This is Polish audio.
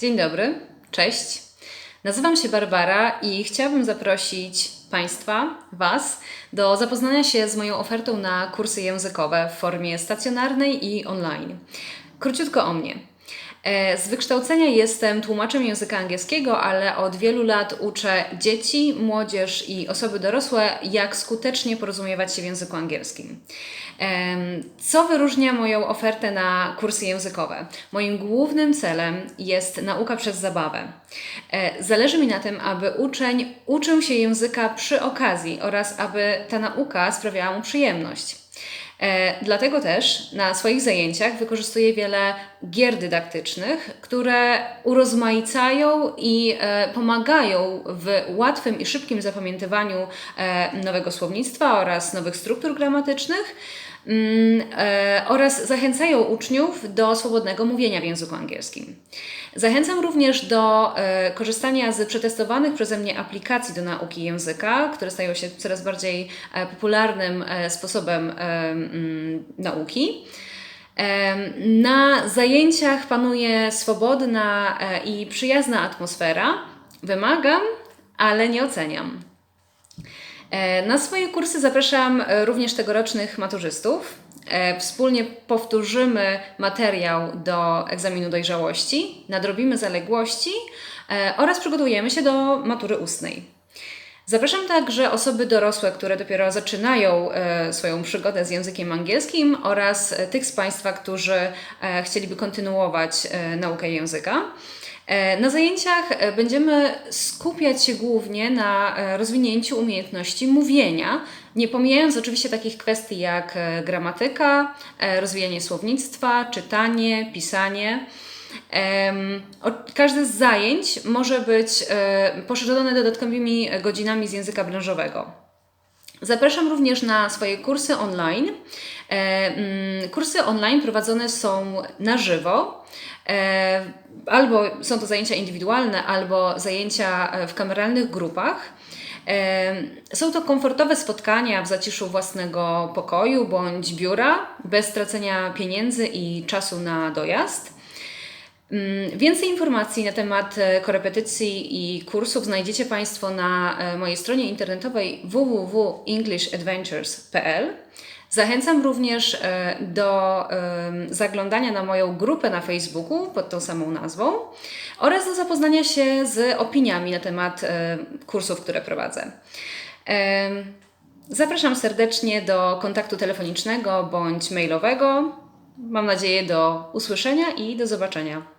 Dzień dobry, cześć. Nazywam się Barbara i chciałabym zaprosić Państwa, Was, do zapoznania się z moją ofertą na kursy językowe w formie stacjonarnej i online. Króciutko o mnie. E, Z wykształcenia jestem tłumaczem języka angielskiego, ale od wielu lat uczę dzieci, młodzież i osoby dorosłe, jak skutecznie porozumiewać się w języku angielskim. Co wyróżnia moją ofertę na kursy językowe? Moim głównym celem jest nauka przez zabawę. E, Zależy mi na tym, aby uczeń uczył się języka przy okazji oraz aby ta nauka sprawiała mu przyjemność. E, dlatego też na swoich zajęciach wykorzystuję wiele gier dydaktycznych, które urozmaicają i e, pomagają w łatwym i szybkim zapamiętywaniu e, nowego słownictwa oraz nowych struktur gramatycznych oraz zachęcają uczniów do swobodnego mówienia w języku angielskim. Zachęcam również do e, korzystania z przetestowanych przeze mnie aplikacji do nauki języka, które stają się coraz bardziej e, popularnym e, sposobem e, mm, nauki. Na zajęciach panuje swobodna e, i przyjazna atmosfera. Wymagam, ale nie oceniam. E, Na swoje kursy zapraszam e, również tegorocznych maturzystów. E, Wspólnie powtórzymy materiał do egzaminu dojrzałości, nadrobimy zaległości oraz przygotujemy się do matury ustnej. Zapraszam także osoby dorosłe, które dopiero zaczynają swoją przygodę z językiem angielskim oraz tych z Państwa, którzy chcieliby kontynuować naukę języka. E, Na zajęciach e, będziemy skupiać się głównie na e, rozwinięciu umiejętności mówienia, nie pomijając oczywiście takich kwestii jak gramatyka, rozwijanie słownictwa, czytanie, pisanie. Każde z zajęć może być poszerzone dodatkowymi godzinami z języka branżowego. Zapraszam również na swoje kursy online. Mm, Kursy online prowadzone są na żywo. E, Albo są to zajęcia indywidualne, albo zajęcia e, w kameralnych grupach. E, Są to komfortowe spotkania w zaciszu własnego pokoju bądź biura, bez stracenia pieniędzy i czasu na dojazd. Mm, Więcej informacji na temat e, korepetycji i kursów znajdziecie Państwo na e, mojej stronie internetowej www.englishadventures.pl. Zachęcam również e, do zaglądania na moją grupę na Facebooku pod tą samą nazwą oraz do zapoznania się z opiniami na temat kursów, które prowadzę. Zapraszam serdecznie do kontaktu telefonicznego bądź mailowego. Mam nadzieję do usłyszenia i do zobaczenia.